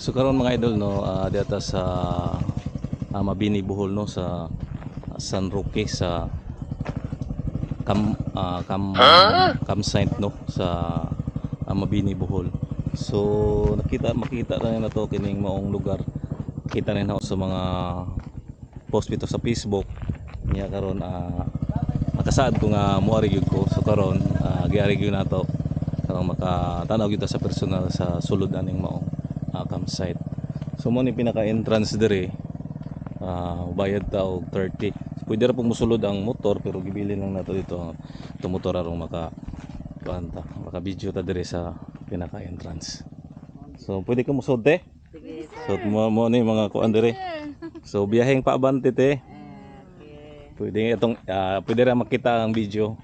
So karon mga idol no, ah data sa ah, Mabini Bohol no sa San Roque sa Cam ah, Cam campsite no sa ah, Mabini Bohol. So nakita makita na na to kining maong lugar. Kita na sa mga post bito sa Facebook niya karon ah makasaad ko nga moari gyud ko so karon uh, giari gyud nato karong makatanaw gyud ta sa personal sa sulod aning maong ah, campsite. So mo ni pinaka entrance dire ah bayad ta og 30 pwede ra pong musulod ang motor pero gibili lang nato dito ito motor arong maka kuan ta maka video ta dire sa pinaka entrance so pwede ka musod te? So mo mo ni mga kuan dire so biyaheng paabante te? Pwede itong ah, pwede ra makita ang video.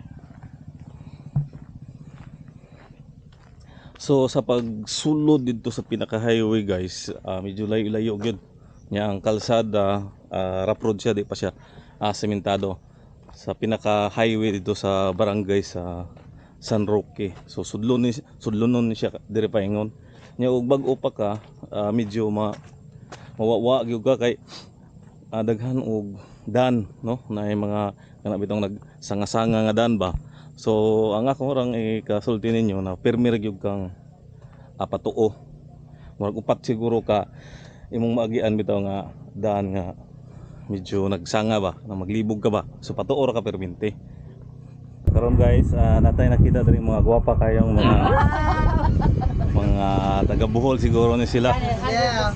So sa pagsulod dito sa pinaka highway guys, ah, medyo layo-layo gyud. Nya ang kalsada, uh, rough road siya di pa siya ah, sementado sa pinaka highway dito sa barangay sa San Roque. So sudlon ni sudlonon ni siya dire paingon. Nya ug bag-o pa ka, ah, medyo ma mawawa gyud ka kay ah, daghan og dan no na mga kana bitong nagsanga-sanga nga dan ba so ang ako orang ikasulti ninyo na permi ra gyud kang apatuo murag upat siguro ka imong maagian bitaw nga daan nga medyo nagsanga ba na maglibog ka ba so patuo ra ka perminti karon guys ah, natay nakita diri mga gwapa kayong mga mga taga Bohol siguro ni sila Yeah.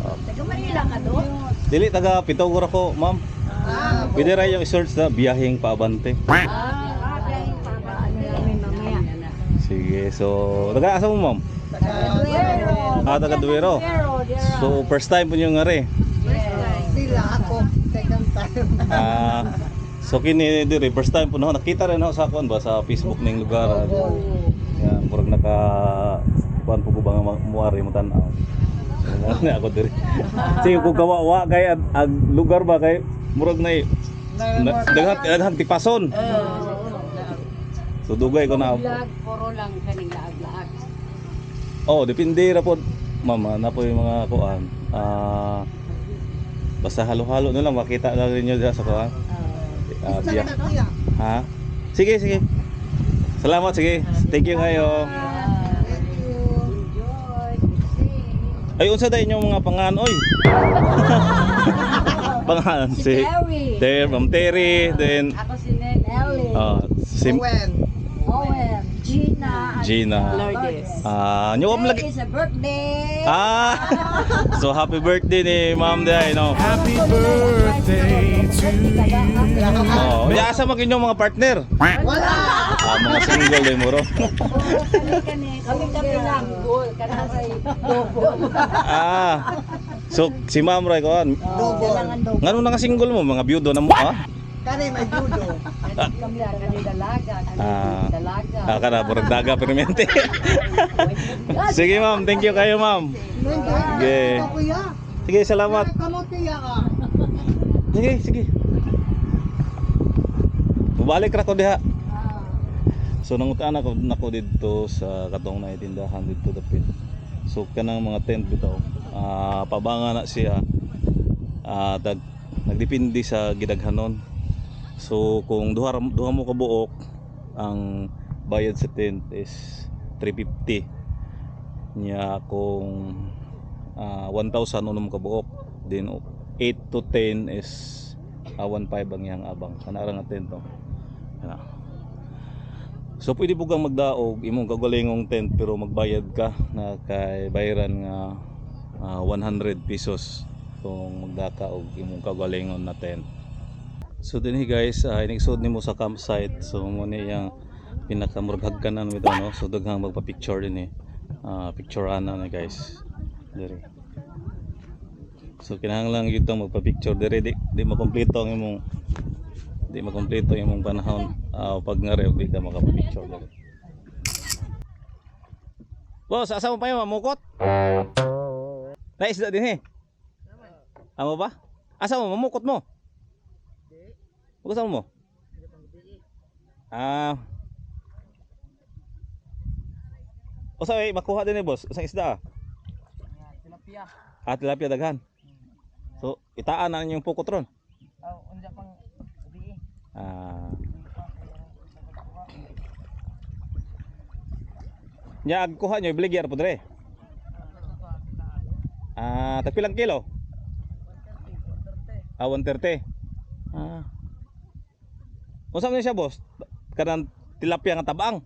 Taga Manila ka do? Dili taga Pitagora ko, ma'am. Pwede ra yung search na biyaheng paabante. Ah, dahil para ano kami mamaya. So taga asa mo, ma'am? Duero. Ah, taga Duero. So first time po yung ngari. Sila ako, second time. Ah, so kini diri first time po no nakita rin ako sa kuan ba sa Facebook ning lugar. Yan, murag naka kuan po ko ba nga muari mo tan-aw. So na ako diri. Sige ko gawa kay ag, lugar ba kay murag na daghan daghan tipason. So dugay ko na Lag, puro lang kaning laag-laag. Oh, depende ra po mama na po yung mga kuan. Ah basta halo-halo na lang makita na rin nyo dyan sa kuan. Ah, biyak. Ha? Sige, sige. Salamat, sige. Thank you kayo. Enjoy. Ay, unsa dahil yung mga pangan, oy. pangan, si Terry. Ter, Ma'am Terry, then Ako si Nen Ellie. uh, si When? Owen. Gina. at Gina. Lourdes. Ah, nyo am lagi. Today is a birthday. Ah. so happy birthday ni Ma'am Day, no. Happy birthday to you. Oh, ya asa magin yung mga partner. Wala! Ah, mga single day muro. Kami-kami. Kami-kami lang. Goal. Kana sa dobo. ah. So si Ma'am Ray ko Kailangan dobo. Ngano na nga single mo mga byudo na mo ah? Kani may judo. Kami. Kani dalaga. Kani Ah. dalaga. Ah, kana burag daga permente. Sige ma'am, thank you kayo ma'am. Sige. Kuya, Sige, salamat. Sige, sige. Mubalik ra ko diha. So nangutaan ako nako dito sa katong na tindahan dito dapit. So kanang mga tent bitaw. Ah pabanga na siya. Ah tag nagdepende sa gidaghanon. So kung duha duha mo ka buok ang bayad sa tent is 350. Nya kung ah 1,000 unom ka buok then 8 to 10 is ah, 1.5 ang yang abang kana ra nga tent no. Kana. So pwede po kang magdaog imong kagalingong tent pero magbayad ka na kay bayaran nga ah, 100 pesos kung magdaka og imong kagalingon na tent. So dinhi guys, uh, inigsud nimo sa campsite. So mo ni yang pinakamurag hagkanan with ano, so daghang magpa-picture din eh. Ah, picture ana na guys. Diri. So kinahanglan gyud tong magpa-picture diri di, di makompleto ang imong di makompleto ang imong panahon ah, pag nga di ka makapicture diri. Boss, asa mo pa yung mamukot? Naisda din eh. Amo ba? Asa mo mamukot mo? Bukasan mo? Ah. O sa makuha din eh boss, isang isda ah. tilapia. Ah, tilapia daghan. So, itaan na yung pukot ron. Oh, unsa pang gabi. Ah. Nya ag kuha nyo ibligyar po dire. Ah, tagpilang kilo? Ah, 130. Unsa man siya, boss? Kanang tilapia nga tabang.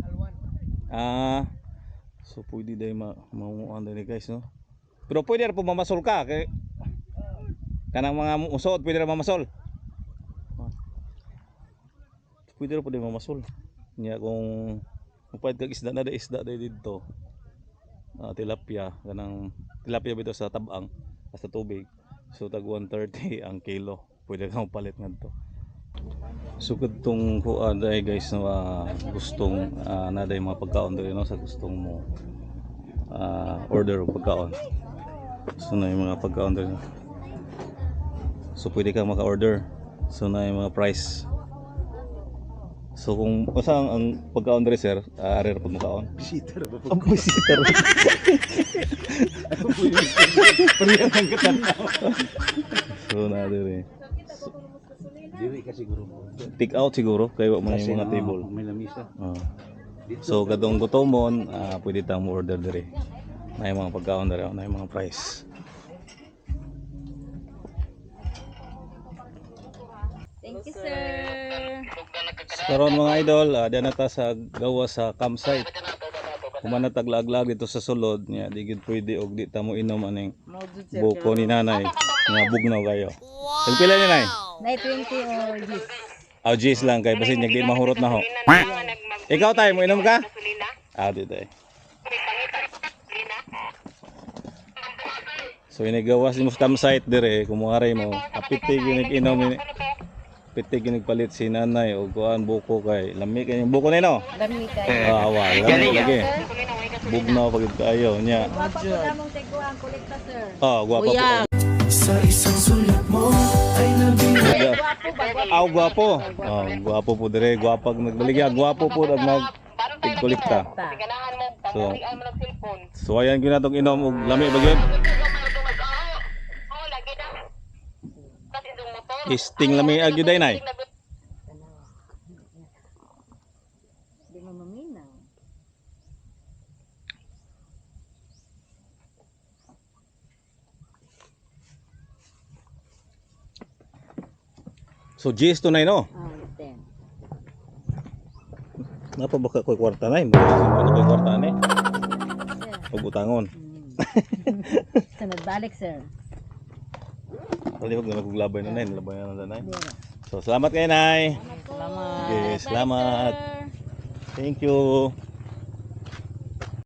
Alwan. Ah. So pwede day ma mamuan din guys, no. Pero pwede ra po mamasol ka kay kanang mga usod pwede ra mamasol. Pwede ra po mamasol. Nya kung pwede kag isda na da isda day dito. Ah, tilapia kanang tilapia bito sa tabang sa tubig. So tag 130 ang kilo. Pwede kang palit ngadto. So kadtong kuan dai guys na ah, gustong uh, na day mga pagkaon diri no sa gustong mo ah, order og pagkaon. So na yung mga pagkaon diri. So pwede kang maka-order. So na yung mga price. So kung usa ang, ang pagkaon diri sir, uh, ari ra pud makaon. Visitor ba pud? visitor. Priyan ang katanaw. so na diri. Dili ka siguro. Take out siguro kay wa man yung mga table. May lamisa. Oo. So kadong gutomon, ah, pwede tang mo order diri. Na yung mga pagkaon diri, na yung mga price. Thank you, sir. Karon mga idol, uh, na ta sa gawa sa campsite. Kumana taglag-lag dito sa sulod niya, di gid pwede og di ta mo inom aning buko ni nanay. Nga bugnaw kayo. Tagpila ni nay? Night 20 or? Aw jeez lang kay basin niya di mahurot na ho. Ikaw tay mo inom ka? Ah, di tay. So inigawas mo sa campsite dire, kumuharay mo. Apiti ginig inom ni Piti ginig palit si nanay o kuan buko kay lami kay yung buko nino. Dami kayo. Ah, awa, lami lagi. Bugnaw pagid kayo nya. Guwapo po namong ang kolekta, sir. Ah, guwapo po. Sa isang sulat mo ay nabing Ay, guwapo ba? Guwapo. Aw, guwapo. Oh, guwapo po dire, guwapag nagbaligya, guwapo po nag nag tigkolekta. So, so ayan ginatong inom og lami ba Isting lami ag gyud ay nay. Di mo maminaw. So GS to nay no. Ah, 10. Napa ba koy kwarta nay? Ano koy kwarta ni? Sir. Ug utangon. Sa nagbalik, sir. Kalihog na naglabay na nay, nalabay na nay. Dero. So salamat kay nay. Salamat. Okay, salamat. Thank you.